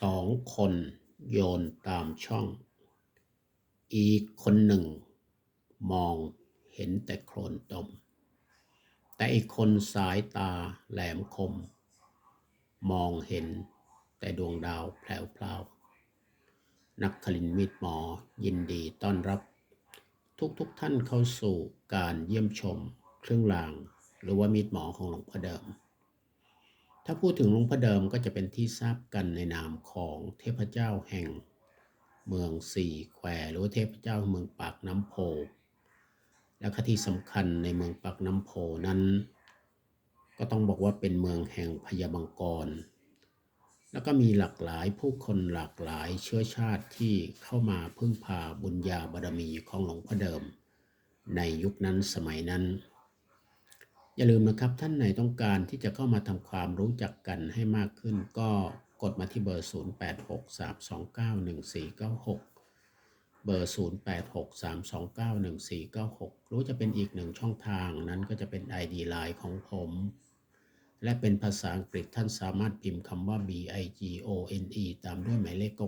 สองคนโยนตามช่อง อีกคนหนึ่ง มองเห็นแต่โคลนตม แต่อีกคนสายตาแหลมคม มองเห็นแต่ดวงดาวแผลวๆนักคลินมิตรหมอยินดีต้อนรับ ทุกๆทท่านเข้าสู่การเยี่ยมชมเครื่องราง หรือว่ามีดหมอของหลวงพ่อเดิม ถ้าพูดถึงหลวงพ่อเดิมก็จะเป็นที่ทราบกันในนามของเทพเจ้าแห่ง เมืองสี่แควหรือเทพเจ้าเมืองปากน้ำโพ และคที่สำคัญในเมืองปากน้ำโพนั้น ก็ต้องบอกว่าเป็นเมืองแห่งพญาบังกร แล้วก็มีหลากหลายผู้คนหลากหลายเชื้อชาติที่เข้ามาพึ่งพาบุญญาบารมีของหลวงพ่อเดิม ในยุคนั้นสมัยนั้น อย่าลืมนะครับท่านไหนต้องการที่จะเข้ามาทำความรู้จักกันให้มากขึ้น ก็กดมาที่เบอร์ 0863291496 เบอร์ 0863291496 รู้จะเป็นอีกหนึ่งช่องทางนั้นก็จะเป็น ID Line ของผม และเป็นภาษาอังกฤษท่านสามารถพิมพ์คำว่า B I G O N E ตามด้วยหมายเลข 99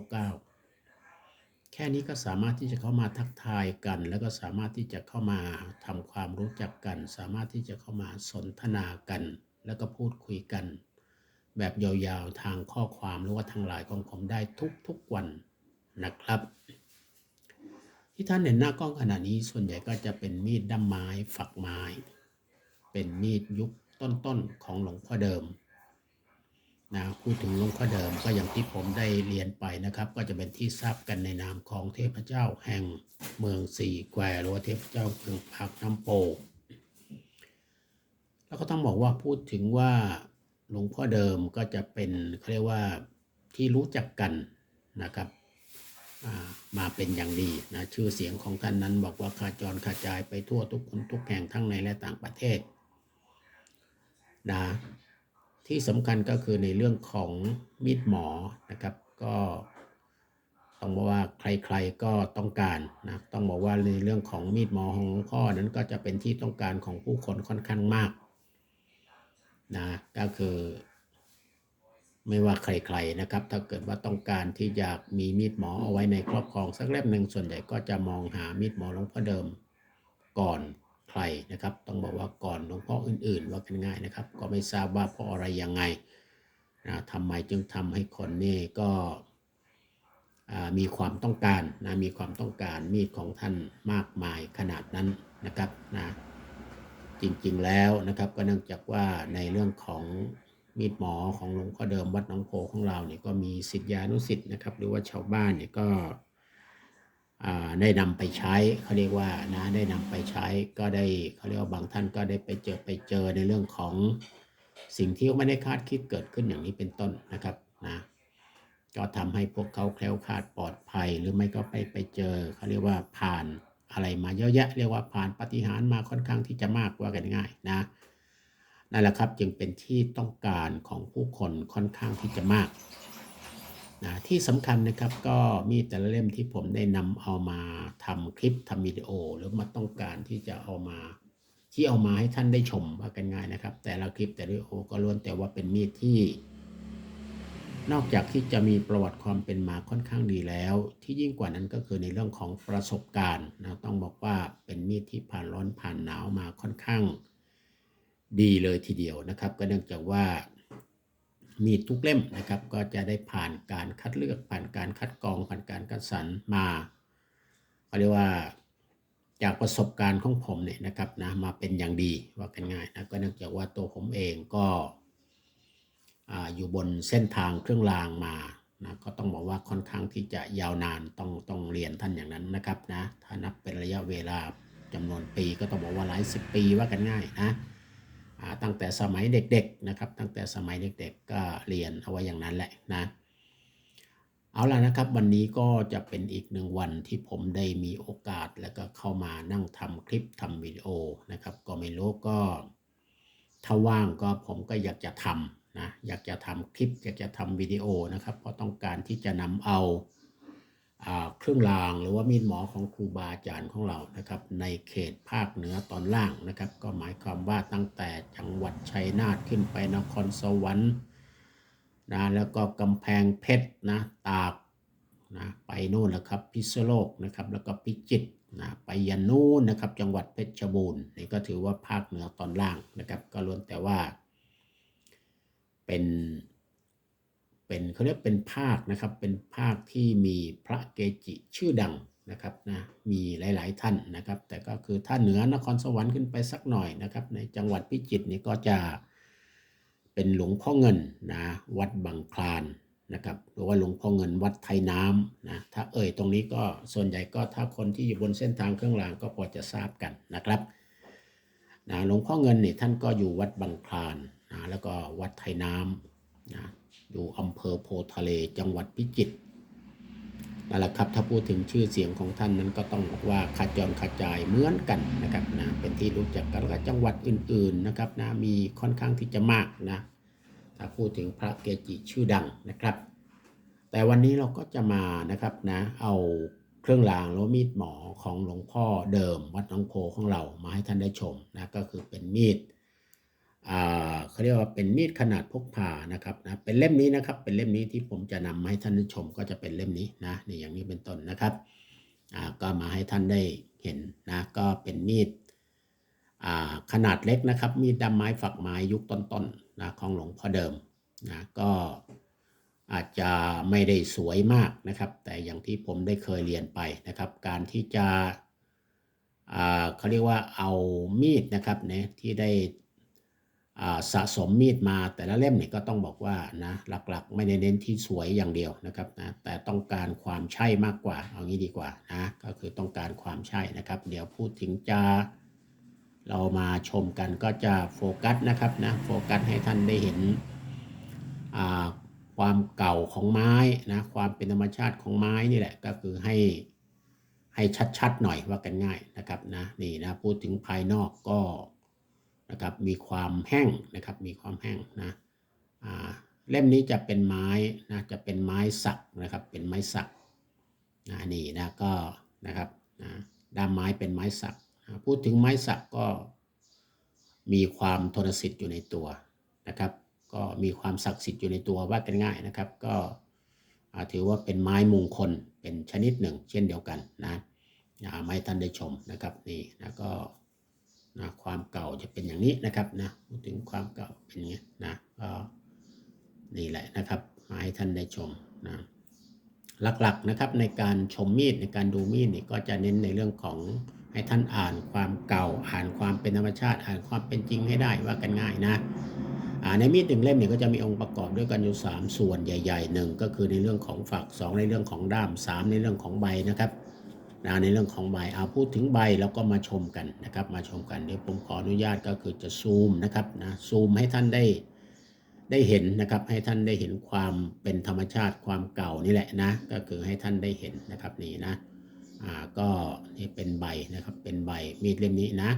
แค่นี้ก็สามารถที่จะเข้ามาทักทายกัน แล้วก็สามารถที่จะเข้ามาทำความรู้จักกัน สามารถที่จะเข้ามาสนทนากัน แล้วก็พูดคุยกัน แบบยาวๆทางข้อความหรือว่าทางไลน์ของผมได้ทุกๆวันนะครับ ที่ท่านเห็นหน้ากล้องขณะนี้ส่วนใหญ่ก็จะเป็นมีดด้ามไม้ฝักไม้ เป็นมีดยุคต้นๆของหลวงพ่อเดิม นะพูดถึงหลวงพ่อเดิมก็อย่างที่ผมได้เรียนไปนะครับ ก็จะเป็นที่ทราบกันในนามของเทพเจ้าแห่งเมืองสี่แควหรือว่าเทพเจ้าเมืองพักน้ำโปแล้วก็ต้องบอกว่าพูดถึงว่าหลวงพ่อเดิมก็จะเป็นเขาเรียกว่าที่รู้จักกันนะครับมาเป็นอย่างดีนะชื่อเสียงของท่านนั้นบอกว่าขาจรขาจายไปทั่วทุกคนทุกแห่งทั้งในและต่างประเทศนะ ที่สำคัญก็คือในเรื่องของมีดหมอนะครับ ก็ต้องบอกว่าใครๆก็ต้องการนะต้องบอกว่าในเรื่องของมีดหมอของหลวงพ่อนั้นก็จะเป็นที่ต้องการของผู้คนค่อนข้างมากนะก็คือไม่ว่าใครๆนะครับ ถ้าเกิดว่าต้องการที่อยากมีมีดหมอเอาไว้ในครอบครองสักเล่มหนึ่งส่วนใหญ่ก็จะมองหามีดหมอหลวงพ่อเดิมก่อน ใครนะครับ ต้องบอกว่าก่อนหลวงพ่ออื่น ๆ ว่ากันง่ายนะครับ ก็ไม่ทราบว่าเพราะอะไรยังไงนะทำไมจึงทำให้คนนี่ก็มีความต้องการนะมีความต้องการมีดของท่านมากมายขนาดนั้นนะครับนะจริงๆแล้วนะครับก็เนื่องจากว่าในเรื่องของมีดหมอของหลวงพ่อเดิมวัดหนองโพของเราเนี่ยก็มีสิทธิานุสิทธิ์นะครับ หรือว่าชาวบ้านเนี่ยก็ ได้นำไปใช้เขาเรียกว่านะได้นำไปใช้ก็ได้เขาเรียกว่าบางท่านก็ได้ไปเจอไปเจอในเรื่องของสิ่งที่ไม่ได้คาดคิดเกิดขึ้นอย่างนี้เป็นต้นนะครับนะก็ทำให้พวกเขาแคล้วคลาดปลอดภัยหรือไม่ก็ไปไปเจอเขาเรียกว่าผ่านอะไรมาเยอะแยะ เรียกว่าผ่านปฏิหารมาค่อนข้างที่จะมากว่ากันง่ายนะนั่นแหละครับจึงเป็นที่ต้องการของผู้คนค่อนข้างที่จะมาก นะที่สำคัญนะครับก็มีแต่ละเล่มที่ผมได้นำเอามาทำคลิปทำวิดีโอ หรือมาต้องการที่จะเอามาที่เอามาให้ท่านได้ชมว่ากันง่ายนะครับ แต่ละคลิปแต่ละวิดีโอก็ล้วนแต่ว่าเป็นมีดที่ นอกจากที่จะมีประวัติความเป็นมาค่อนข้างดีแล้ว ที่ยิ่งกว่านั้นก็คือในเรื่องของประสบการณ์นะต้องบอกว่าเป็นมีดที่ผ่านร้อนผ่านหนาวมาค่อนข้างดีเลยทีเดียวนะครับ ก็เนื่องจากว่า มีดทุกเล่มนะครับ ก็จะได้ผ่านการคัดเลือกผ่านการคัดกรองผ่านการคัดสรรมาเขาเรียกว่าจากประสบการณ์ของผมเนี่ยนะครับนะมาเป็นอย่างดีว่ากันง่ายนะก็เนื่องจากว่าตัวผมเองก็อ่าอยู่บนเส้นทางเครื่องรางมานะก็ต้องบอกว่าค่อนข้างที่จะยาวนานต้องต้องเรียนท่านอย่างนั้นนะครับนะถ้านับเป็นระยะเวลาจำนวนปีก็ต้องบอกว่าหลายสิบปีว่ากันง่ายนะ ตั้งแต่สมัยเด็กๆนะครับ ตั้งแต่สมัยเด็กๆก็เรียนเอาไว้อย่างนั้นแหละนะเอาล่ะนะครับ วันนี้ก็จะเป็นอีกหนึ่งวันที่ผมได้มีโอกาสแล้วก็เข้ามานั่งทำคลิปทำวิดีโอนะครับ ก็ไม่รู้ก็ถ้าว่างก็ผมก็อยากจะทำนะอยากจะทำคลิปอยากจะทำวิดีโอนะครับ เพราะต้องการที่จะนำเอาอ่า เครื่องรางหรือว่ามีดหมอของครูบาอาจารย์ของเรานะครับ ในเขตภาคเหนือตอนล่างนะครับ ก็หมายความว่าตั้งแต่จังหวัดชัยนาทขึ้นไปนครสวรรค์นะแล้วก็กำแพงเพชรนะตากนะไปนู่นแหละครับพิษโลกนะครับแล้วก็พิจิตรนะไปยันนู่นนะครับ จังหวัดเพชรบูรณ์นี่ก็ถือว่าภาคเหนือตอนล่างนะครับ ก็ล้วนแต่ว่า เป็น เป็นเขาเรียกเป็นภาคนะครับเป็นภาคที่มีพระเกจิชื่อดังนะครับนะมีหลาย ๆ ท่านนะครับ แต่ก็คือถ้าเหนือนครสวรรค์ขึ้นไปสักหน่อยนะครับ ในจังหวัดพิจิตรนี่ก็จะเป็นหลวงพ่อเงินนะวัดบางคลานนะครับหรือว่าหลวงพ่อเงินวัดไทยน้ำนะถ้าเอ่ยตรงนี้ก็ส่วนใหญ่ก็ถ้าคนที่อยู่บนเส้นทางเครื่องรางก็พอจะทราบกันนะครับนะหลวงพ่อเงินนี่ท่านก็อยู่วัดบางคลานนะแล้วก็วัดไทยน้ำนะ อยู่อำเภอโพทะเลจังหวัดพิจิตรนั่นแหละครับถ้าพูดถึงชื่อเสียงของท่านนั้นก็ต้องบอกว่าขจรกระจายเหมือนกันนะครับนะเป็นที่รู้จักกันกับจังหวัดอื่น ๆนะครับนะมีค่อนข้างที่จะมากนะถ้าพูดถึงพระเกจิชื่อดังนะครับ แต่วันนี้เราก็จะมานะครับนะเอาเครื่องรางหรือมีดหมอของหลวงพ่อเดิมวัดหนองโพของเรามาให้ท่านได้ชมนะก็คือเป็นมีด เขาเรียกว่าเป็นมีดขนาดพกพานะครับนะเป็นเล่มนี้นะครับ เป็นเล่มนี้ที่ผมจะนำมาให้ท่านได้ชมก็จะเป็นเล่มนี้นะนี่อย่างนี้เป็นต้นนะครับก็มาให้ท่านได้เห็นนะก็เป็นมีดขนาดเล็กนะครับ มีดดำไม้ฝักไม้ยุคต้นๆนะของหลวงพ่อเดิมนะก็อาจจะไม่ได้สวยมากนะครับ แต่อย่างที่ผมได้เคยเรียนไปนะครับ การที่จะเขาเรียกว่าเอามีดนะครับเนี่ยที่ได้ สะสมมีดมาแต่ละเล่มเนี่ยก็ต้องบอกว่านะหลักๆ ไม่ได้เน้นที่สวยอย่างเดียวนะครับนะแต่ต้องการความใช่มากกว่า เอางี้ดีกว่านะก็คือต้องการความใช่นะครับ เดี๋ยวพูดถึงจะเรามาชมกันก็จะโฟกัสนะครับนะโฟกัสให้ท่านได้เห็นความเก่าของไม้นะความเป็นธรรมชาติของไม้นี่แหละก็คือให้ให้ชัดๆหน่อยว่ากันง่ายนะครับนะนี่นะพูดถึงภายนอกก็ นะครับมีความแห้งนะครับมีความแห้งนะเล่มนี้จะเป็นไม้นะจะเป็นไม้สักนะครับเป็นไม้สักนะนี่นะก็นะครับนะด้ามไม้เป็นไม้สักพูดถึงไม้สักก็มีความทนสิทธิ์อยู่ในตัวนะครับ ก็มีความศักดิ์สิทธิ์อยู่ในตัวว่ากันง่ายนะครับ ก็ถือว่าเป็นไม้มงคลเป็นชนิดหนึ่ง เช่นเดียวกันนะไม่ท่านได้ชมนะครับนี่นะก็ นะความเก่าจะเป็นอย่างนี้นะครับนะพูดถึงความเก่าเป็นอย่างนี้นะก็นี่แหละนะครับมาให้ท่านได้ชมนะหลักๆนะครับในการชมมีดในการดูมีดนี่ก็จะเน้นในเรื่องของให้ท่านอ่านความเก่าอ่านความเป็นธรรมชาติ อ่านความเป็นจริงให้ได้ว่ากันง่ายนะในมีดหนึ่งเล่มเนี่ยก็จะมีองค์ประกอบด้วยกันอยู่ 3 ส่วนใหญ่ๆหนึ่งก็คือในเรื่องของฝัก 2 ในเรื่องของด้าม 3 ในเรื่องของใบนะครับ นะในเรื่องของใบเอาพูดถึงใบแล้วก็มาชมกันนะครับ มาชมกันเดี๋ยวผมขออนุญาตก็คือจะซูมนะครับนะซูมให้ท่านได้ได้เห็นนะครับ ให้ท่านได้เห็นความเป็นธรรมชาติความเก่านี่แหละนะ ก็คือให้ท่านได้เห็นนะครับนี่นะอ่าก็นี่เป็นใบนะครับเป็นใบมีดเล่มนี้นะ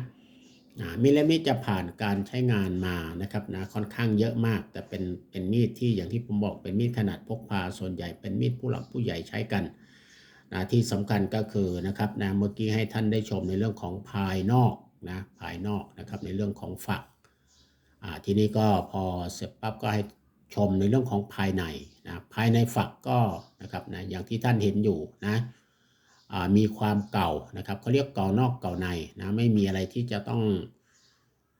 อ่ามีดเล่มนี้จะผ่านการใช้งานมานะครับนะค่อนข้างเยอะมาก แต่เป็นเป็นมีดที่อย่างที่ผมบอกเป็นมีดขนาดพกพาส่วนใหญ่เป็นมีดผู้หลักผู้ใหญ่ใช้กัน นะที่สำคัญก็คือนะครับนะเมื่อกี้ให้ท่านได้ชมในเรื่องของภายนอกนะภายนอกนะครับในเรื่องของฝักทีนี้ก็พอเสร็จปั๊บก็ให้ชมในเรื่องของภายในนะภายในฝักก็นะครับนะอย่างที่ท่านเห็นอยู่นะมีความเก่านะครับเขาเรียกเก่านอกเก่าในนะไม่มีอะไรที่จะต้อง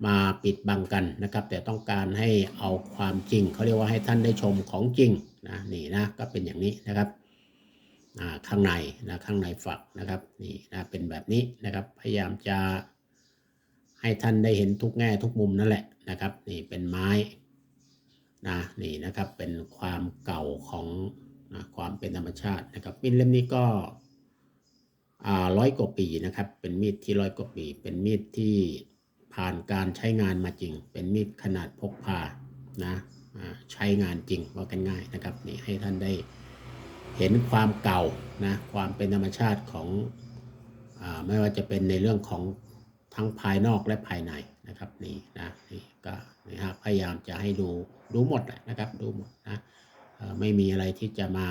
มาปิดบังกันนะครับ แต่ต้องการให้เอาความจริงเขาเรียกว่าให้ท่านได้ชมของจริงนะนี่นะก็เป็นอย่างนี้นะครับ ข้างในนะข้างในฝักนะครับนี่นะเป็นแบบนี้นะครับพยายามจะให้ท่านได้เห็นทุกแง่ทุกมุมนั่นแหละนะครับ นี่เป็นไม้นะนี่นะครับเป็นความเก่าของนะความเป็นธรรมชาตินะครับมีดเล่มนี้ก็ร้อยกว่าปีนะครับ เป็นมีดที่ร้อยกว่าปี เป็นมีดที่ผ่านการใช้งานมาจริง เป็นมีดขนาดพกพานะใช้งานจริงว่ากันง่ายนะครับนี่ให้ท่านได้ เห็นความเก่านะความเป็นธรรมชาติของอไม่ว่าจะเป็นในเรื่องของทั้งภายนอกและภายในนะครับนี่นะนี่ก็นี่ฮะพยายามจะให้ดูดูหมดแหละนะครับดูหมดนะไม่มีอะไรที่จะมา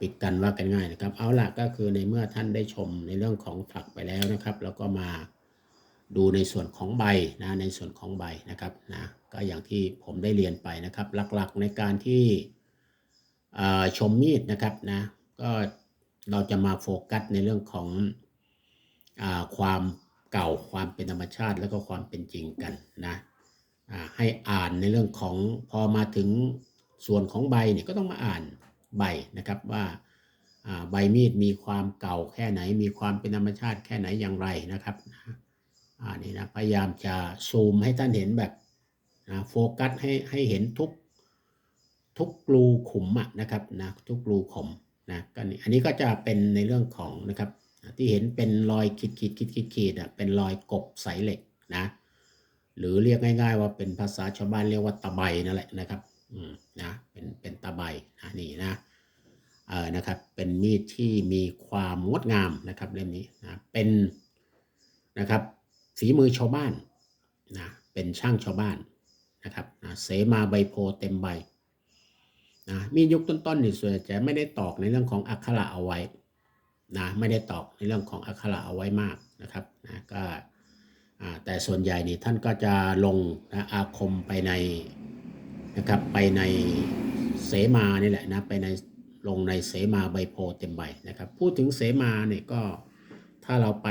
ปิดกันว่ากันง่ายนะครับ เอาล่ะก็คือในเมื่อท่านได้ชมในเรื่องของฝักไปแล้วนะครับ แล้วก็มาดูในส่วนของใบนะในส่วนของใบนะครับนะก็อย่างที่ผมได้เรียนไปนะครับ หลักๆในการที่ ชมมีดนะครับนะก็เราจะมาโฟกัสในเรื่องของอความเก่าความเป็นธรรมชาติแล้วก็ความเป็นจริงกันนะให้อ่านในเรื่องของพอมาถึงส่วนของใบเนี่ยก็ต้องมาอ่านใบนะครับว่าใบมีดมีความเก่าแค่ไหน มีความเป็นธรรมชาติแค่ไหนอย่างไรนะครับอ่านี่นะพยายามจะซูมให้ท่านเห็นแบบนะโฟกัสให้ให้เห็นทุก ทุกรูขุมนะครับนะทุกรูขุมนะก็นี่อันนี้ก็จะเป็นในเรื่องของนะครับที่เห็นเป็นรอยขีดขีดขีดขีดขีดอะเป็นรอยกบสายเหล็กนะหรือเรียกง่ายๆว่าเป็นภาษาชาวบ้านเรียกว่าตะไบนั่นแหละนะครับอืมนะเป็นเป็นตะไบนะนี่นะเออนะครับเป็นมีดที่มีความงดงามนะครับเล่มนี้นะเป็นนะครับฝีมือชาวบ้านนะเป็นช่างชาวบ้านนะครับนะเสมาใบโพเต็มใบ นะมียุคต้นๆนี่ส่วนใหญ่จะไม่ได้ตอกในเรื่องของอักขระเอาไว้นะไม่ได้ตอกในเรื่องของอักขระเอาไว้มากนะครับนะก็แต่ส่วนใหญ่นี่ท่านก็จะลงนะอาคมไปในนะครับไปในเสมานี่แหละนะไปในลงในเสมาใบโพเต็มใบนะครับพูดถึงเสมาเนี่ยก็ถ้าเราไป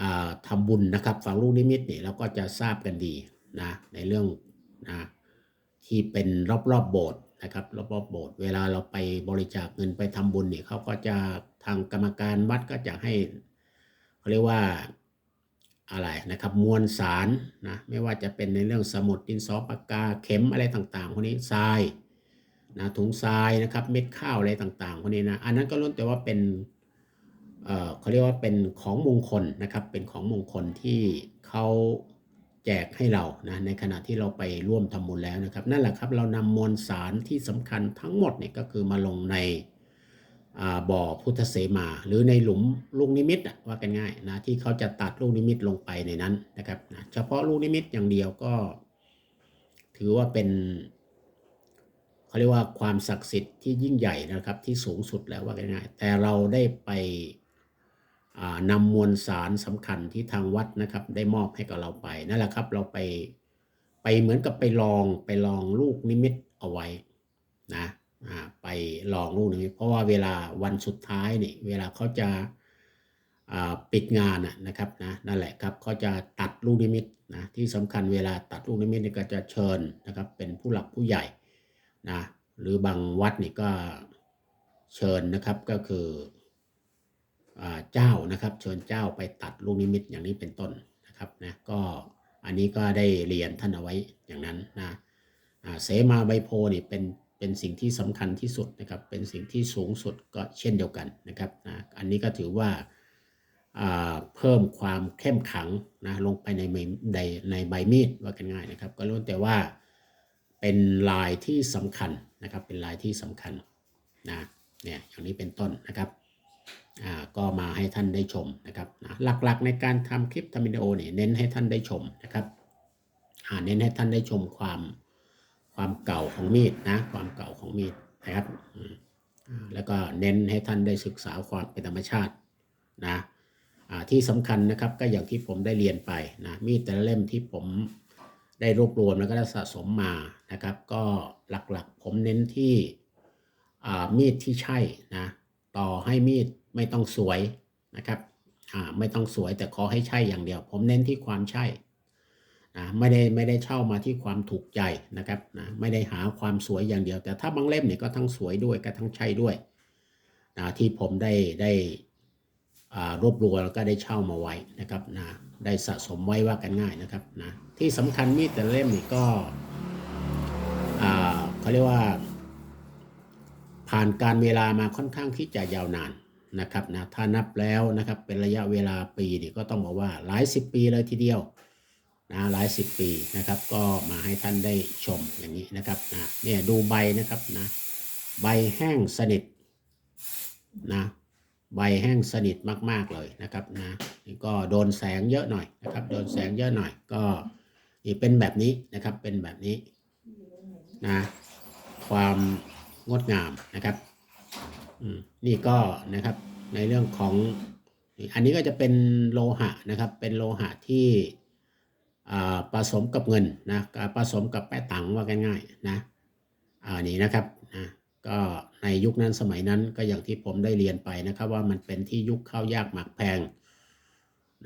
อ่าทำบุญนะครับฝังลูกนิมิตเนี่ยเราก็จะทราบกันดีนะในเรื่องนะ ที่เป็นรอบๆบโบสถ์นะครับรอบๆโบสถ์เวลาเราไปบริจาคเงินไปทำบุญเนี่ยเขาก็จะทางกรรมการวัดก็จะให้เขาเรียกว่าอะไรนะครับมวลสารนะไม่ว่าจะเป็นในเรื่องสมุดดินสอปากกาเข็มอะไรต่างๆพวกนี้ทรายนะถุงทรายนะครับเม็ดข้าวอะไรต่างๆพวกนี้นะอันนั้นก็ล้วนแต่ว่าเป็นเอ่อเขาเรียกว่าเป็นของมงคลนะครับเป็นของมงคลที่เขา แจกให้เรานะในขณะที่เราไปร่วมทำบุญแล้วนะครับ นั่นแหละครับเรานำมวลสารที่สำคัญทั้งหมดเนี่ยก็คือมาลงในบ่อพุทธเสมา หรือในหลุมลูกนิมิตว่ากันง่ายนะที่เขาจะตัดลูกนิมิตลงไปในนั้นนะครับนะเฉพาะลูกนิมิตอย่างเดียวก็ ถือว่าเป็นเขาเรียกว่าความศักดิ์สิทธิ์ที่ยิ่งใหญ่นะครับที่สูงสุดแล้วว่ากันง่ายแต่เราได้ไป นำมวลสารสำคัญที่ทางวัดนะครับ ได้มอบให้กับเราไปนั่นแหละครับ เราไปไปเหมือนกับไปลองไปลองลูกนิมิตเอาไว้นะไปลองลูกนิมิตเพราะว่าเวลาวันสุดท้ายนี่เวลาเขาจะปิดงานนะครับนะนั่นแหละครับเขาจะตัดลูกนิมิตนะที่สำคัญเวลาตัดลูกนิมิตนี่ก็จะเชิญนะครับ เป็นผู้หลักผู้ใหญ่นะหรือบางวัดนี่ก็เชิญนะครับก็คือ เจ้านะครับ เชิญเจ้าไปตัดลูกนิมิตอย่างนี้เป็นต้นนะครับนะก็อันนี้ก็ได้เรียนท่านเอาไว้อย่างนั้นนะเสมาใบโพนี่เป็นเป็นสิ่งที่สำคัญที่สุดนะครับ เป็นสิ่งที่สูงสุดก็เช่นเดียวกันนะครับนะอันนี้ก็ถือว่าเพิ่มความเข้มขังนะลงไปในในในใบมีดว่ากันง่ายนะครับ ก็รู้แต่ว่าเป็นลายที่สำคัญนะครับ เป็นลายที่สำคัญนะเนี่ยอย่างนี้เป็นต้นนะครับ ก็มาให้ท่านได้ชมนะครับนะหลักๆในการทำคลิปทำวิดีโอเนี่ยเน้นให้ท่านได้ชมนะครับเน้นให้ท่านได้ชมความความเก่าของมีดนะความเก่าของมีดนะครับแล้วก็เน้นให้ท่านได้ศึกษาความเป็นธรรมชาตินะที่สำคัญนะครับก็อย่างที่ผมได้เรียนไปนะมีดแต่ละเล่มที่ผมได้รวบรวมแล้วก็ได้สะสมมานะครับ ก็หลักๆผมเน้นที่มีดที่ใช่นะต่อให้มีด ไม่ต้องสวยนะครับอ่าไม่ต้องสวยแต่ขอให้ใช่อย่างเดียว ผมเน้นที่ความใช่นะไม่ได้ไม่ได้เช่ามาที่ความถูกใจนะครับนะไม่ได้หาความสวยอย่างเดียว แต่ถ้าบางเล่มเนี่ยก็ทั้งสวยด้วยก็ทั้งใช่ด้วยนะที่ผมได้ได้อ่ารวบรวมแล้วก็ได้เช่ามาไว้นะครับนะได้สะสมไว้ว่ากันง่ายนะครับนะที่สำคัญมีดแต่เล่มนี่ก็อ่าเขาเรียกว่า ผ่านการเวลามาค่อนข้างที่จะยาวนาน นะครับนะถ้านับแล้วนะครับเป็นระยะเวลาปีนี่ก็ต้องบอกว่าหลายสิบปีเลยทีเดียวนะหลายสิบปีนะครับก็มาให้ท่านได้ชมอย่างนี้นะครับนะเนี่ยดูใบนะครับนะใบแห้งสนิทนะใบแห้งสนิทมาก ๆเลยนะครับนะนี่ก็โดนแสงเยอะหน่อยนะครับโดนแสงเยอะหน่อยก็นี่เป็นแบบนี้นะครับเป็นแบบนี้นะความงดงามนะครับอืม นี่ก็นะครับในเรื่องของอันนี้ก็จะเป็นโลหะนะครับ เป็นโลหะที่ผสมกับเงินนะผสมกับแป้ตังว่ากันง่ายนะอ่านี่นะครับนะก็ในยุคนั้นสมัยนั้นก็อย่างที่ผมได้เรียนไปนะครับว่ามันเป็นที่ยุคข้าวยากหมากแพง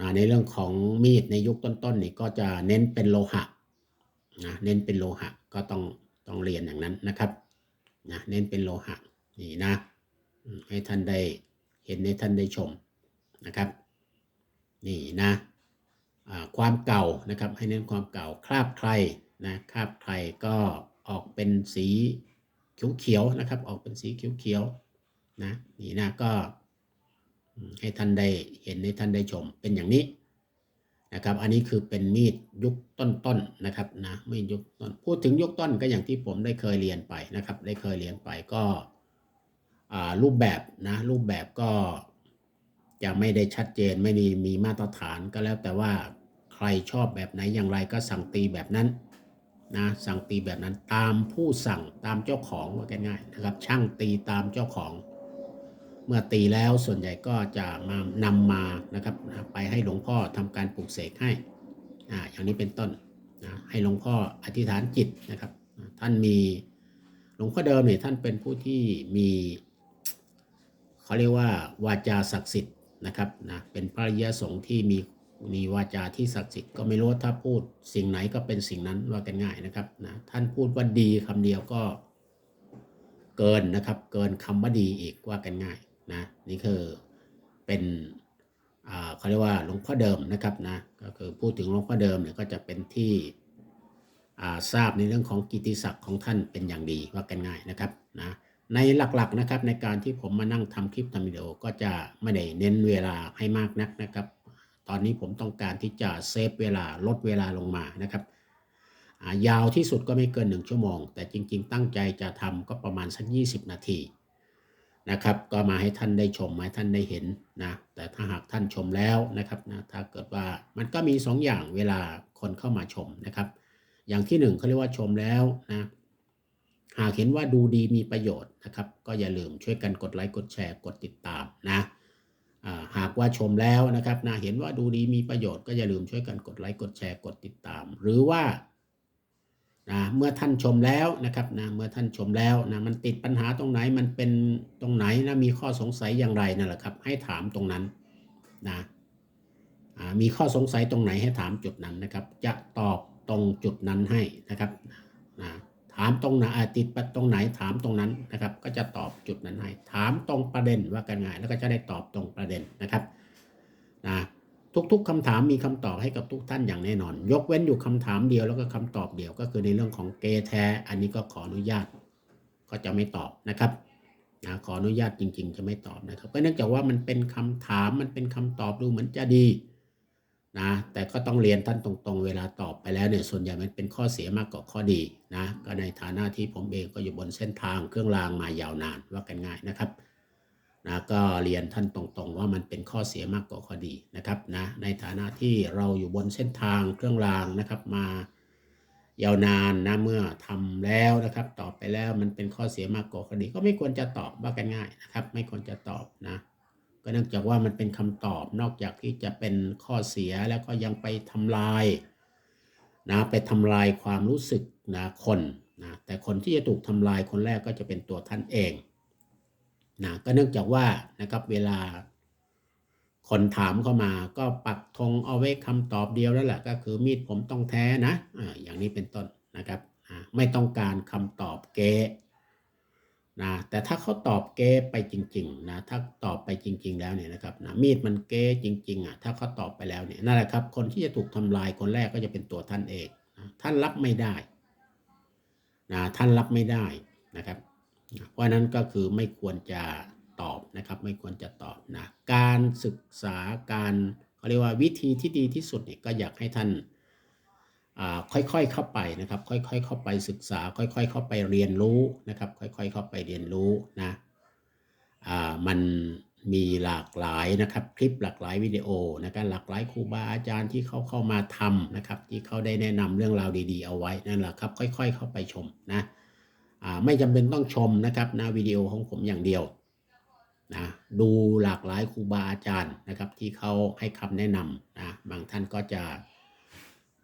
นะในเรื่องของมีดในยุคต้นๆนี่ก็จะเน้นเป็นโลหะนะเน้นเป็นโลหะก็ต้องต้องเรียนอย่างนั้นนะครับนะเน้นเป็นโลหะนี่นะ ให้ท่านได้เห็นให้ท่านได้ชมนะครับ นี่นะความเก่านะครับให้เน้นความเก่าคราบใครนะคราบใครก็ออกเป็นสีเขียวๆนะครับ ออกเป็นสีเขียวๆนะนี่นะก็ให้ท่านได้เห็นให้ท่านได้ชมเป็นอย่างนี้นะครับ อันนี้คือเป็นมีดยุคต้นๆนะครับนะไม่ยุคต้นพูดถึงยุคต้นก็อย่างที่ผมได้เคยเรียนไปนะครับ ได้เคยเรียนไปก็ รูปแบบนะรูปแบบก็จะไม่ได้ชัดเจนไม่ได้มีมาตรฐานก็แล้วแต่ว่าใครชอบแบบไหนอย่างไรก็สั่งตีแบบนั้นนะสั่งตีแบบนั้นตามผู้สั่งตามเจ้าของว่ากันง่ายนะครับ ช่างตีตามเจ้าของ เมื่อตีแล้วส่วนใหญ่ก็จะมานำมานะครับไปให้หลวงพ่อทำการปลุกเสกให้อ่าอย่างนี้เป็นต้นนะให้หลวงพ่ออธิษฐานจิตนะครับ ท่านมีหลวงพ่อเดิมเนี่ยท่านเป็นผู้ที่มี เขาเรียกว่าวาจาศักดิ์สิทธิ์นะครับนะเป็นพระอริยสงฆ์ที่มีมีวาจาที่ศักดิ์สิทธิ์ก็ไม่รู้ว่าถ้าพูดสิ่งไหนก็เป็นสิ่งนั้นว่ากันง่ายนะครับนะท่านพูดว่าดีคำเดียวก็เกินนะครับ เกินคำว่าดีอีกว่ากันง่ายนะนี่คือเป็นอ่าเขาเรียกว่าหลวงพ่อเดิมนะครับนะก็คือพูดถึงหลวงพ่อเดิมเนี่ยก็จะเป็นที่อ่าทราบในเรื่องของกิติศักดิ์ของท่านเป็นอย่างดีว่ากันง่ายนะครับนะ ในหลักๆนะครับในการที่ผมมานั่งทำคลิปทำวิดีโอก็จะไม่ได้เน้นเวลาให้มากนักนะครับ ตอนนี้ผมต้องการที่จะเซฟเวลาลดเวลาลงมานะครับยาวที่สุดก็ไม่เกิน 1 ชั่วโมง แต่จริง ๆ ตั้งใจจะทำก็ประมาณสัก 20 นาทีนะครับ ก็มาให้ท่านได้ชมมาให้ท่านได้เห็นนะแต่ถ้าหากท่านชมแล้วนะครับนะถ้าเกิดว่ามันก็มี 2อย่างเวลาคนเข้ามาชมนะครับ อย่างที่หนึ่งเขาเรียกว่าชมแล้วนะ หากเห็นว่าดูดีมีประโยชน์นะครับ ก็อย่าลืมช่วยกันกดไลค์กดแชร์กดติดตามนะหากว่าชมแล้วนะครับนะเห็นว่าดูดีมีประโยชน์ก็อย่าลืมช่วยกันกดไลค์กดแชร์กดติดตาม หรือว่านะเมื่อท่านชมแล้วนะครับนะเมื่อท่านชมแล้วนะมันติดปัญหาตรงไหนมันเป็นตรงไหนนะมีข้อสงสัยอย่างไรนั่นแหละครับ ให้ถามตรงนั้นนะมีข้อสงสัยตรงไหนให้ถามจุดนั้นนะครับ จะตอบตรงจุดนั้นให้นะครับนะ ถามตรงไหนอาติดปัดตรงไหนถามตรงนั้นนะครับ ก็จะตอบจุดนั้นให้ถามตรงประเด็นว่ากันไงแล้วก็จะได้ตอบตรงประเด็นนะครับนะทุกๆคำถามมีคำตอบให้กับทุกท่านอย่างแน่นอน ยกเว้นอยู่คำถามเดียวแล้วก็คำตอบเดียวก็คือในเรื่องของเกย์แท้ อันนี้ก็ขออนุญาต ก็จะไม่ตอบนะครับนะขออนุญาตจริง ๆ จะไม่ตอบนะครับก็เนื่องจากว่ามันเป็นคำถามมันเป็นคำตอบดูเหมือนจะดี นะแต่ก็ต้องเรียนท่านตรงๆ เวลาตอบไปแล้วเนี่ยส่วนใหญ่มันเป็นข้อเสียมากกว่าข้อดีนะก็ในฐานะที่ผมเองก็อยู่บนเส้นทางเครื่องรางมายาวนานว่ากันง่ายนะครับนะก็เรียนท่านตรงๆ ว่ามันเป็นข้อเสียมากกว่าข้อดีนะครับนะในฐานะที่เราอยู่บนเส้นทางเครื่องรางนะครับมายาวนานนะเมื่อทำแล้วนะครับ ตอบไปแล้วมันเป็นข้อเสียมากกว่าข้อดีก็ไม่ควรจะตอบว่ากันง่ายนะครับ ไม่ควรจะตอบนะ ก็เนื่องจากว่ามันเป็นคำตอบนอกจากที่จะเป็นข้อเสียแล้วก็ยังไปทำลายนะไปทำลายความรู้สึกนะคนนะแต่คนที่จะถูกทำลายคนแรกก็จะเป็นตัวท่านเองนะก็เนื่องจากว่านะครับเวลาคนถามเข้ามาก็ปักธงเอาไว้คำตอบเดียวแล้วแหละก็คือมีดผมต้องแท้นะอาอย่างนี้เป็นต้นนะครับไม่ต้องการคำตอบเก๊ นะแต่ถ้าเขาตอบเก๊ไปจริงๆนะถ้าตอบไปจริง ๆ แล้วเนี่ยนะครับนะมีดมันเก๊จริงๆอะถ้าเขาตอบไปแล้วเนี่ยนั่นแหละครับ คนที่จะถูกทำลายคนแรกก็จะเป็นตัวท่านเองนะท่านรับไม่ได้นะท่านรับไม่ได้นะครับ เพราะนั้นก็คือไม่ควรจะตอบนะครับ ไม่ควรจะตอบนะการศึกษาการเขาเรียกว่าวิธีที่ดีที่สุดเนี่ยก็อยากให้ท่าน ค่อยๆเข้าไปนะครับ ค่อยๆเข้าไปศึกษา ค่อย ๆ เข้าไปเรียนรู้นะครับ ค่อย ๆ เข้าไปเรียนรู้นะมันมีหลากหลายนะครับคลิปหลากหลายวิดีโอนะครับหลากหลายครูบาอาจารย์ที่เขาเข้ามาทำนะครับ ที่เขาได้แนะนำเรื่องราวดี ๆ เอาไว้นั่นแหละครับ ค่อย ๆ เข้าไปชมนะไม่จำเป็นต้องชมนะครับน้าวิดีโอของผมอย่างเดียวนะดูหลากหลายครูบาอาจารย์นะครับ ที่เขาให้คำแนะนำนะบางท่านก็จะ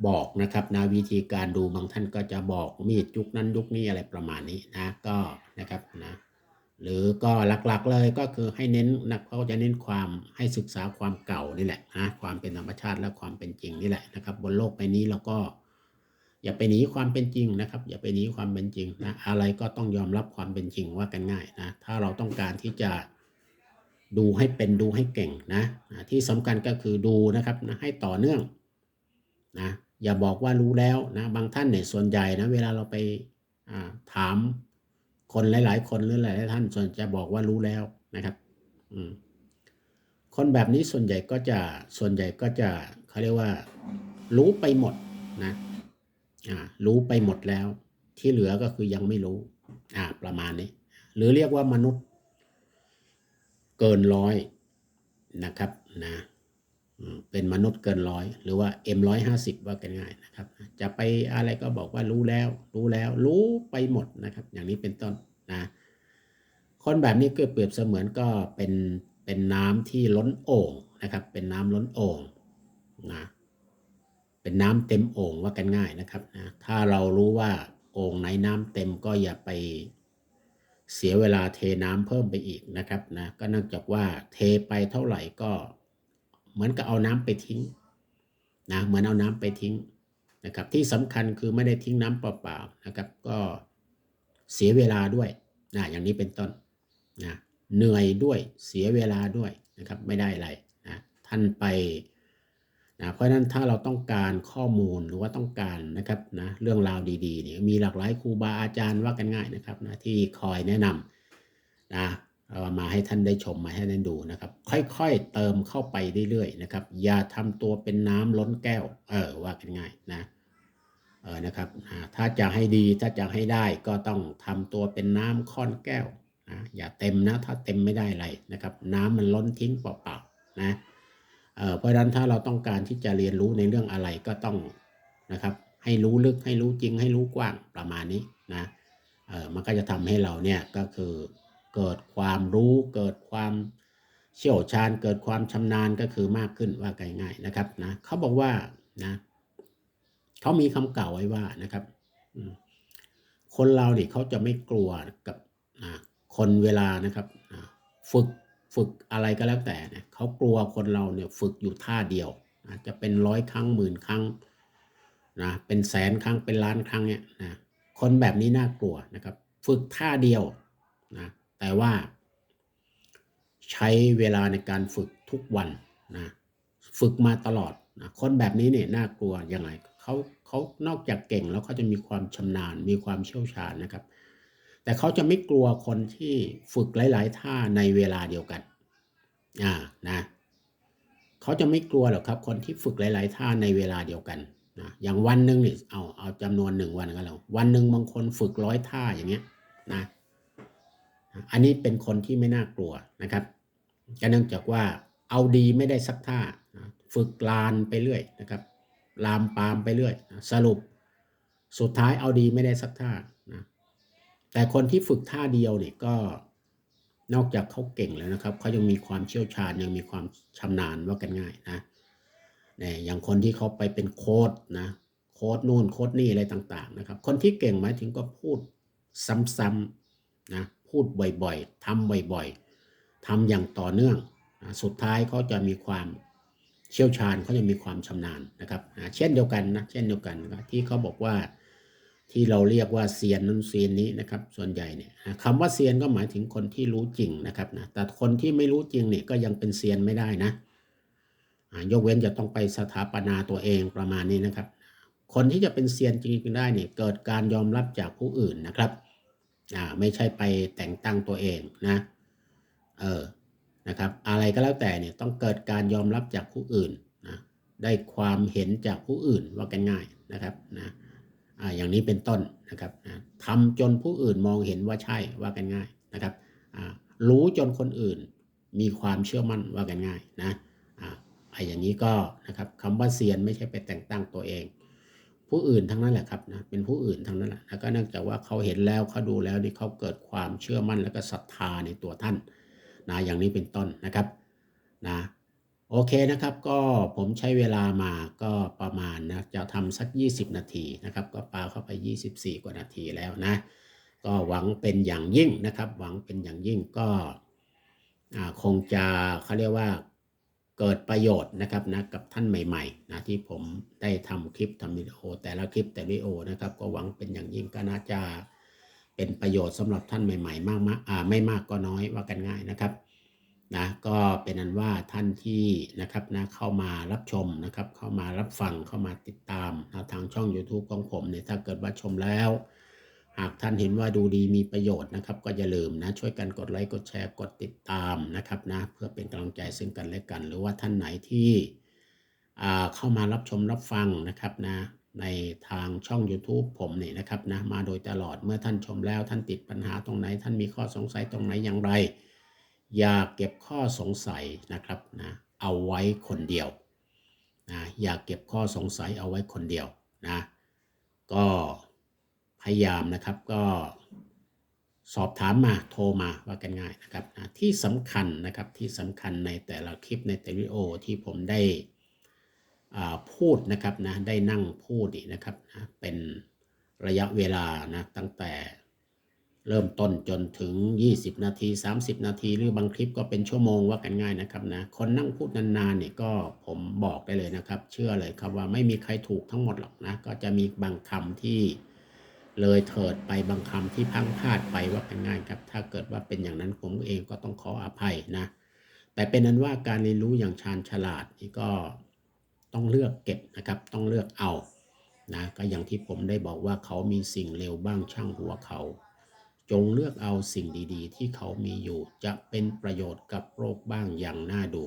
บอกนะครับนะวิธีการดูบางท่านก็จะบอกมีดยุคนั้นยุคนี้อะไรประมาณนี้นะก็นะครับนะหรือก็หลักๆเลยก็คือให้เน้นนะเขาจะเน้นความให้ศึกษาความเก่านี่แหละนะความเป็นธรรมชาติและความเป็นจริงนี่แหละนะครับ บนโลกใบนี้เราก็ อย่าไปหนีความเป็นจริงนะครับ อย่าไปหนีความเป็นจริงนะอะไรก็ต้องยอมรับความเป็นจริงว่ากันง่ายนะถ้าเราต้องการที่จะดูให้เป็นดูให้เก่งนะที่สำคัญก็คือดูนะครับนะให้ต่อเนื่องนะ อย่าบอกว่ารู้แล้วนะบางท่านเนี่ยส่วนใหญ่นะเวลาเราไปาถามคนหลาย ๆ คนหรือหลายๆท่านส่วนจะบอกว่ารู้แล้วนะครับคนแบบนี้ส่วนใหญ่ก็จะส่วนใหญ่ก็จะเขาเรียกว่า รู้ไปหมดนะรู้ไปหมดแล้ว ที่เหลือก็คือยังไม่รู้ประมาณนี้ หรือเรียกว่ามนุษย์เกินร้อยนะครับนะ เป็นมนุษย์เกินร้อยหรือว่า M ร้อยห้าสิบว่ากันง่ายนะครับ จะไปอะไรก็บอกว่ารู้แล้ว รู้แล้ว รู้ไปหมดนะครับ อย่างนี้เป็นต้นนะคนแบบนี้ก็เปรียบเสมือนก็เป็นเป็นน้ำที่ล้นโอ่งนะครับ เป็นน้ำล้นโอ่งนะเป็นน้ำเต็มโอ่งว่ากันง่ายนะครับนะถ้าเรารู้ว่าโอ่งไหนน้ำเต็มก็อย่าไปเสียเวลาเทน้ำเพิ่มไปอีกนะครับนะก็นื่องจากว่าเทไปเท่าไหร่ก็ เหมือนกับเอาน้ำไปทิ้งนะเหมือนเอาน้ำไปทิ้งนะครับ ที่สำคัญคือไม่ได้ทิ้งน้ำเปล่าๆนะครับ ก็เสียเวลาด้วยนะอย่างนี้เป็นต้นนะเหนื่อยด้วยเสียเวลาด้วยนะครับไม่ได้อะไรนะท่านไปนะเพราะฉะนั้นถ้าเราต้องการข้อมูลหรือว่าต้องการนะครับนะเรื่องราวดีๆเนี่ยมีหลากหลายครูบาอาจารย์ว่ากันง่ายนะครับนะที่คอยแนะนำนะ เอามาให้ท่านได้ชมมาให้ท่านดูนะครับ ค่อยๆเติมเข้าไปเรื่อยๆนะครับ อย่าทำตัวเป็นน้ำล้นแก้ว เออว่ากันง่ายนะเออนะครับถ้าจะให้ดีถ้าจะให้ได้ก็ต้องทำตัวเป็นน้ำค่อนแก้วนะอย่าเต็มนะถ้าเต็มไม่ได้อะไรนะครับ น้ำมันล้นทิ้งเปล่าๆนะเอ่อเพราะฉะนั้นถ้าเราต้องการที่จะเรียนรู้ในเรื่องอะไรก็ต้องนะครับ ให้รู้ลึกให้รู้จริงให้รู้กว้างประมาณนี้นะเออมันก็จะทำให้เราเนี่ยก็คือ เกิดความรู้เกิดความเชี่ยวชาญ เกิดความชำนาญก็คือมากขึ้นว่าง่ายๆนะครับนะเขาบอกว่านะเขามีคำกล่าวไว้ว่านะครับคนเราเนี่ยเขาจะไม่กลัวกับคนเวลานะครับฝึกฝึกอะไรก็แล้วแต่เนี่ยเขากลัวคนเราเนี่ยฝึกอยู่ท่าเดียวนะจะเป็นร้อยครั้งหมื่นครั้งนะเป็นแสนครั้งเป็นล้านครั้งเนี่ยนะคนแบบนี้น่ากลัวนะครับ ฝึกท่าเดียวนะ แต่ว่า ใช้เวลาในการฝึกทุกวันนะฝึกมาตลอดนะคนแบบนี้เนี่ยน่ากลัวยังไงเขาเขานอกจากเก่งแล้วเขาจะมีความชำนาญ มีความเชี่ยวชาญนะครับ แต่เขาจะไม่กลัวคนที่ฝึกหลาย ๆ ท่าในเวลาเดียวกันอ่านะเขาจะไม่กลัวหรอกครับ คนที่ฝึกหลาย ๆ ท่าในเวลาเดียวกันนะอย่างวันหนึ่งเนี่ยเอาเอาจำนวนหนึ่งวันก็แล้ววันหนึ่งบางคนฝึกร้อยท่าอย่างเงี้ยนะ อันนี้เป็นคนที่ไม่น่ากลัวนะครับก็เนื่องจากว่าเอาดีไม่ได้สักท่า ฝึกลานไปเรื่อยนะครับ ลามปามไปเรื่อย สรุปสุดท้ายเอาดีไม่ได้สักท่านะแต่คนที่ฝึกท่าเดียวเนี่ยก็นอกจากเขาเก่งแล้วนะครับเขายังมีความเชี่ยวชาญยังมีความชำนาญว่ากันง่ายนะเนี่ยอย่างคนที่เขาไปเป็นโค้ดนะ โค้ดนู่นโค้ดนี่อะไรต่าง ๆ นะครับ คนที่เก่งหมายถึงก็พูดซ้ำๆนะ พูดบ่อยๆทำบ่อยๆทำอย่างต่อเนื่องนะสุดท้ายเขาจะมีความเชี่ยวชาญเขาจะมีความชำนาญนะครับนะเช่นเดียวกันนะเช่นเดียวกันนะที่เขาบอกว่าที่เราเรียกว่าเซียนนั้นเซียนนี้นะครับ ส่วนใหญ่เนี่ยคำว่าเซียนก็หมายถึงคนที่รู้จริงนะครับนะแต่คนที่ไม่รู้จริงเนี่ยก็ยังเป็นเซียนไม่ได้นะยกเว้นจะต้องไปสถาปนาตัวเองประมาณนี้นะครับ คนที่จะเป็นเซียนจริงๆได้เนี่ยเกิดการยอมรับจากผู้อื่นนะครับ อ่าไม่ใช่ไปแต่งตั้งตัวเองนะเออนะครับอะไรก็แล้วแต่เนี่ยต้องเกิดการยอมรับจากผู้อื่นนะได้ความเห็นจากผู้อื่นว่ากันง่ายนะครับนะอ่าอย่างนี้เป็นต้นนะครับนะทำจนผู้อื่นมองเห็นว่าใช่ว่ากันง่ายนะครับอ่ารู้จนคนอื่นมีความเชื่อมั่นว่ากันง่ายนะอ่าไอ้อย่างนี้ก็นะครับคำว่าเซียนไม่ใช่ไปแต่งตั้งตัวเอง ผู้อื่นทั้งนั้นแหละครับนะเป็นผู้อื่นทั้งนั้นแหละแล้วก็เนื่องจากว่าเขาเห็นแล้วเขาดูแล้วนี่เขาเกิดความเชื่อมั่นแล้วก็ศรัทธาในตัวท่านนะอย่างนี้เป็นต้นนะครับนะโอเคนะครับก็ผมใช้เวลามาก็ประมาณนะจะทำสัก 20 นาทีนะครับ ก็ปาเข้าไป 24 กว่านาทีแล้วนะ ก็หวังเป็นอย่างยิ่งนะครับ หวังเป็นอย่างยิ่งก็คงจะเขาเรียกว่า เกิดประโยชน์นะครับนะกับท่านใหม่ๆนะที่ผมได้ทำคลิปทำวิดีโอ แต่ละคลิปแต่วิดีโอนะครับ ก็หวังเป็นอย่างยิ่งก็น่าจะเป็นประโยชน์สำหรับท่านใหม่ ๆ มากมากอ่าไม่มากก็น้อยว่ากันง่ายนะครับนะก็เป็นนั้นว่าท่านที่นะครับนะเข้ามารับชมนะครับ เข้ามารับฟังเข้ามาติดตามนะทางช่อง YouTube ของผมเนี่ยถ้าเกิดว่าชมแล้ว หากท่านเห็นว่าดูดีมีประโยชน์นะครับ ก็อย่าลืมนะช่วยกันกดไลค์กดแชร์กดติดตามนะครับนะเพื่อเป็นกำลังใจซึ่งกันและกัน หรือว่าท่านไหนที่อ่าเข้ามารับชมรับฟังนะครับนะในทางช่อง YouTube ผมเนี่ยนะครับนะมาโดยตลอดเมื่อท่านชมแล้วท่านติดปัญหาตรงไหน ท่านมีข้อสงสัยตรงไหนอย่างไร อย่าเก็บข้อสงสัยนะครับนะเอาไว้คนเดียวนะอย่าเก็บข้อสงสัยเอาไว้คนเดียวนะก็ พยายามนะครับก็สอบถามมาโทรมาว่ากันง่ายนะครับนะที่สำคัญนะครับที่สำคัญในแต่ละคลิปในแต่ละวิดีโอที่ผมได้พูดนะครับนะได้นั่งพูดนี่นะครับนะเป็นระยะเวลานะตั้งแต่เริ่มต้นจนถึง 20 นาที 30 นาที หรือบางคลิปก็เป็นชั่วโมงว่ากันง่ายนะครับนะคนนั่งพูดนานๆเนี่ยก็ผมบอกได้เลยนะครับ เชื่อเลยครับว่าไม่มีใครถูกทั้งหมดหรอกนะก็จะมีบางคำที่ เลยเถิดไปบางคำที่พังพลาดไปว่ากันง่ายครับ ถ้าเกิดว่าเป็นอย่างนั้นผมเองก็ต้องขออภัยนะ แต่เป็นนั้นว่าการเรียนรู้อย่างชาญฉลาดนี่ก็ต้องเลือกเก็บนะครับ ต้องเลือกเอานะก็อย่างที่ผมได้บอกว่าเขามีสิ่งเลวบ้างช่างหัวเขา จงเลือกเอาสิ่งดีๆ ที่เขามีอยู่จะเป็นประโยชน์กับโรคบ้างอย่างน่าดู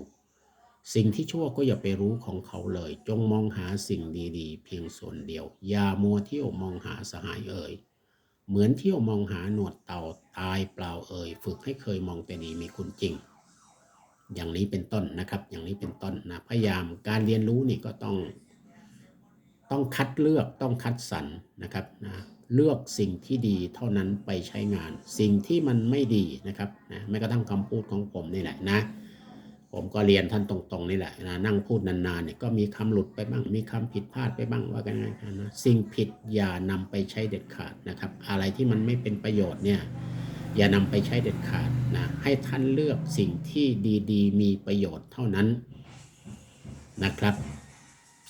สิ่งที่ชั่วก็อย่าไปรู้ของเขาเลย จงมองหาสิ่งดีๆ เพียงส่วนเดียว อย่ามัวเที่ยวมองหาสหายเอ่ย เหมือนเที่ยวมองหาหนวดเต่าตายเปล่าเอ่ย ฝึกให้เคยมองแต่ดีมีคุณจริง อย่างนี้เป็นต้นนะครับ อย่างนี้เป็นต้นนะ พยายามการเรียนรู้นี่ก็ต้อง ต้องคัดเลือก ต้องคัดสรรนะครับนะ เลือกสิ่งที่ดีเท่านั้นไปใช้งาน สิ่งที่มันไม่ดีนะครับนะไม่กระทั่งคำพูดของผมนี่แหละนะ ผมก็เรียนท่านตรงๆนี่แหละนะนั่งพูดนานๆเนี่ยก็มีคำหลุดไปบ้าง มีคำผิดพลาดไปบ้างว่ากันไงนะสิ่งผิดอย่านำไปใช้เด็ดขาดนะครับ อะไรที่มันไม่เป็นประโยชน์เนี่ยอย่านำไปใช้เด็ดขาดนะให้ท่านเลือกสิ่งที่ดีๆ มีประโยชน์เท่านั้นนะครับ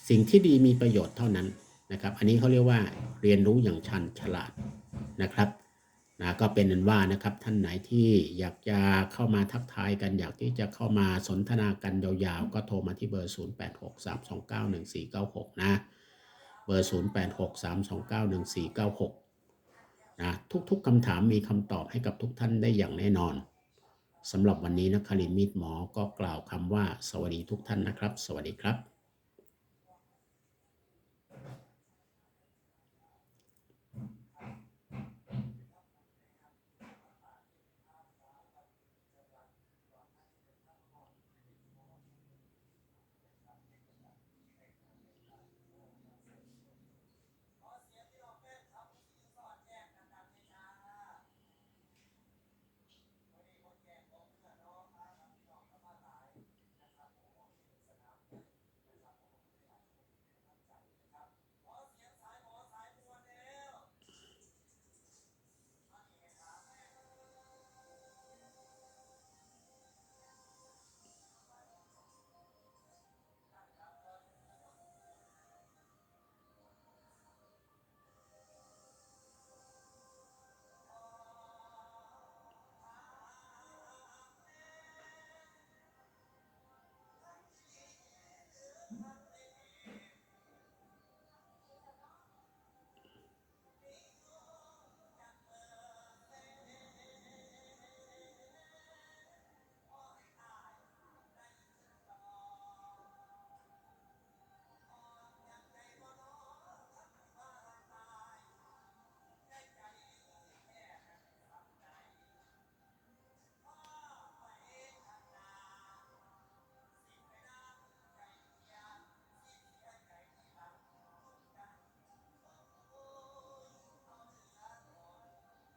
สิ่งที่ดีมีประโยชน์เท่านั้นนะครับ อันนี้เขาเรียกว่าเรียนรู้อย่างชันฉลาดนะครับ นะก็เป็นนั้นว่านะครับท่านไหนที่อยากจะเข้ามาทักทายกันอยากที่จะเข้ามาสนทนากันยาวๆ ก็โทรมาที่เบอร์ 0863291496 นะเบอร์ 0863291496 นะทุกๆคำถามมีคำตอบให้กับทุกท่านได้อย่างแน่นอนสำหรับวันนี้นะคารินมิตหมอก็กล่าวคำว่าสวัสดีทุกท่านนะครับ สวัสดีครับ